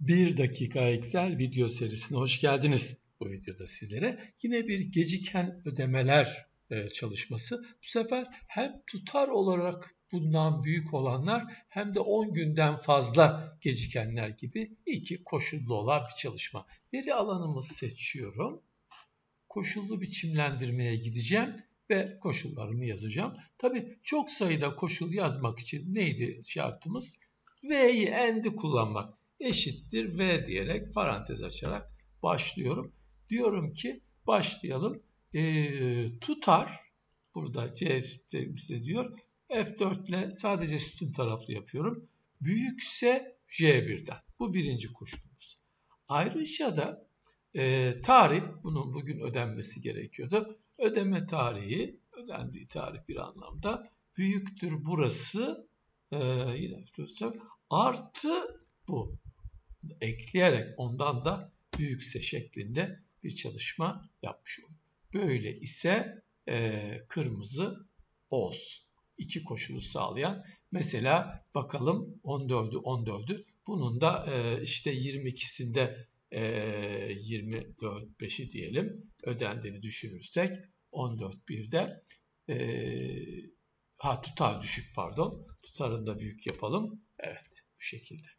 1 dakika Excel video serisine hoş geldiniz. Bu videoda sizlere yine bir geciken ödemeler e, çalışması. Bu sefer hem tutar olarak bundan büyük olanlar hem de 10 günden fazla gecikenler gibi iki koşullu olan bir çalışma. Veri alanımı seçiyorum. Koşullu biçimlendirmeye gideceğim ve koşullarımı yazacağım. Tabii çok sayıda koşul yazmak için neydi şartımız? V'yi end'i kullanmak eşittir V diyerek parantez açarak başlıyorum. Diyorum ki başlayalım. E, tutar burada C bize diyor. F4 ile sadece sütun taraflı yapıyorum. Büyükse J1'den. Bu birinci koşulumuz. Ayrıca da e, tarih, bunun bugün ödenmesi gerekiyordu. Ödeme tarihi, ödendiği tarih bir anlamda büyüktür burası e, yine F4 artı bu ekleyerek ondan da büyükse şeklinde bir çalışma yapmış olur. Böyle ise e, kırmızı olsun. İki koşulu sağlayan. Mesela bakalım 14'ü 14'ü. Bunun da e, işte 22'sinde e, 24 5'i diyelim ödendiğini düşünürsek 14 1'de e, ha tutar düşük pardon. Tutarını da büyük yapalım. Evet bu şekilde.